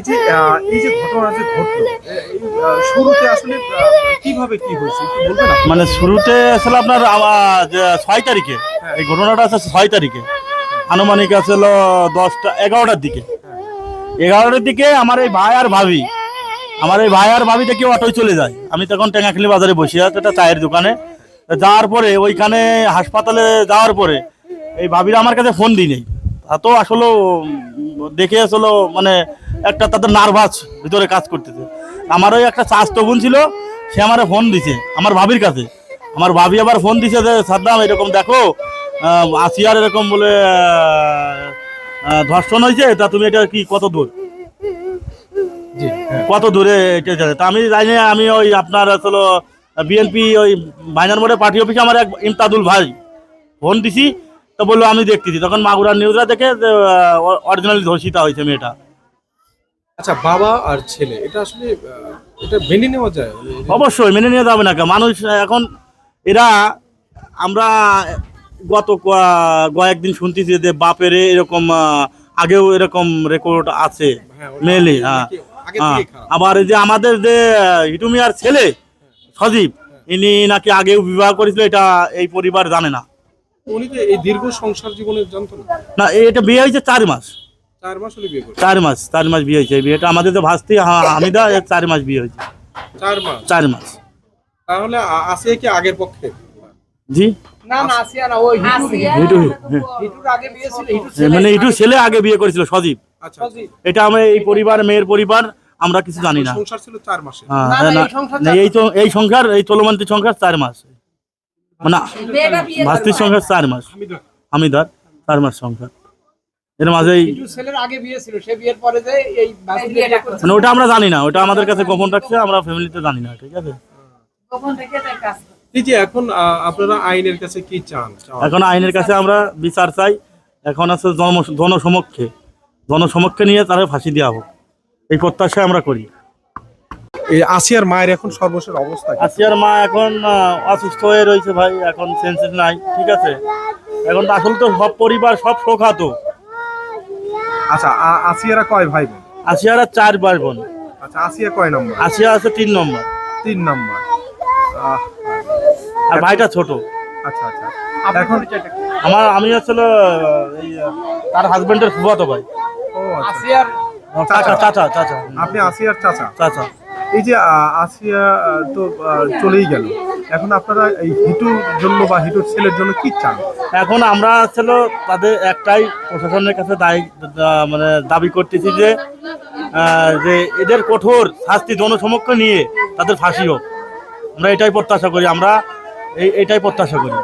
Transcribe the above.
এই যে এই যে ঘটনা যে ঘটলো শুরুতে আসলে কীভাবে কি হয়েছে বলবেন মানে শুরুতে আসলে আপনার ছয় তারিখে এই ঘটনাটা আছে ছয় তারিখে। আনুমানিক আসল দশটা এগারোটার দিকে। এগারোটার দিকে আমার এই ভাই আর ভাবি আমার এই ভাই আর ভাবি দেখি অটোয় চলে যায়। আমি তখন টেঙ্গাখালি বাজারে বসে আছি একটা চায়ের দোকানে। যাওয়ার পরে ওইখানে হাসপাতালে যাওয়ার পরে এই ভাবিরা আমার কাছে ফোন দিই নেই। তা তো আসলে দেখে আসলে মানে একটা তাদের নার্ভাস ভিতরে কাজ করতেছে। আমার ওই একটা চাষতো বোন ছিল সে আমার ফোন দিছে আমার ভাবির কাছে। আমার ভাবি আবার ফোন দিছে যে সাদ্দাম এরকম দেখো আসিয়ার এরকম বলে ধর্ষণ হয়েছে তা তুমি এটা কি কত দূর? হ্যাঁ। কত দূরে এটা যাবে? তা আমি জানি আমি ওই আপনার আসলে বিএনপি ওই বাইনার মোড়ে পার্টি অফিসে আমার এক ইমতাদুল ভাই ফোন দিছি তো বলল আমি দেখতেছি। তখন মাগুরার নিউজরা দেখে অরিজিনালি ধর্ষিতা হয়েছে মেয়েটা। আচ্ছা বাবা আর ছেলে এটা আসলে এটা মেনে নেওয়া যায়? অবশ্যই মেনে নিয়ে যাবে না? মানুষ এখন এরা আমরা গত কয়েকদিন শুনতেছি যে বাপের এরকম আগেও এরকম রেকর্ড আছে হ্যাঁ, মেলে হ্যাঁ আগে হ্যাঁ। আবার এই যে আমাদের যে হিটুমিয়ার ছেলে সজীব ইনি নাকি আগেও বিবাহ করেছিল এটা এই পরিবার জানে না। উনি এই দীর্ঘ সংসার জীবনে জানতো না এটা বিয়ে হয়েছে চার মাস। চার মাস হলে বিয়ে চার মাস চার মাস বিয়ে হয়েছে। এই বিয়েটা আমাদের যে ভাস্তি হা- হামিদা চার মাস বিয়ে হয়েছে। চার মাস? চার মাস। তাহলে আসিয়া কি আগের পক্ষে? জি? হ্যাঁ। হিটুর আগে বিয়ে ছিল হিটু মানে ছেলে আগে বিয়ে করেছিল সজীব। আচ্ছা এটা আমরা এই পরিবার মেয়ের পরিবার আমরা কিছু জানি না। সংসার ছিল চার মাসে হ্যাঁ, হ্যাঁ, না, না, এই সংসার এই তো এই সংসার এই চলমান্তি সংসার চার মাস। মানে ভাস্তির সংসার চার মাস। হামিদা হামিদার চার মাস সংসার। এর মাঝে এই হিটু ছেলের আগে বিয়ে ছিল সে বিয়ের পরে যে এই বাসি বিয়েটা করছে। মানে ওটা আমরা জানি না ওটা আমাদের কাছে গোপন রাখছে আমরা ফ্যামিলিতে জানি না ঠিক আছে? এখন আপনারা আইনের কাছে কি চান? এখন আইনের কাছে আমরা বিচার চাই এখন আছে জন জনসমক্ষে। জনসমক্ষে নিয়ে তারা ফাঁসি দেওয়া হোক। এই প্রত্যাশা আমরা করি। এই আসিয়ার মায়ের এখন সর্বশেষ অবস্থা? আসিয়ার মা এখন অসুস্থ হয়ে রয়েছে ভাই এখন সেন্সেস নাই ঠিক আছে? এখন তো আসলে তো সব পরিবার সব শোকাতো। আচ্ছা আসিয়ারা কয় ভাই বোন আসিয়ারা চার ভাই বোন আচ্ছা আসিয়া কয় নম্বর? আসিয়া আছে তিন নম্বর। তিন নম্বর। আর ভাইটা ছোট। আচ্ছা আচ্ছা। এখন আমার আমি আসলে তার হাজবেন্ডের ফুফাতো ভাই। ও আচ্ছা। আসিয়ার চাচা। চাচা চাচা আপনি আসিয়ার চাচা? চাচা। এই যে আসিয়া তো চলেই গেল। এখন আপনারা এই হিটুর জন্য বা হিটুর ছেলের জন্য কি চান? এখন আমরা আসলে তাদের একটাই প্রশাসনের কাছে মানে দাবি করতেছি যে যে এদের কঠোর শাস্তি জনসমক্ষ নিয়ে তাদের ফাঁসি হোক। আমরা এটাই প্রত্যাশা করি, আমরা এই, এটাই প্রত্যাশা করি।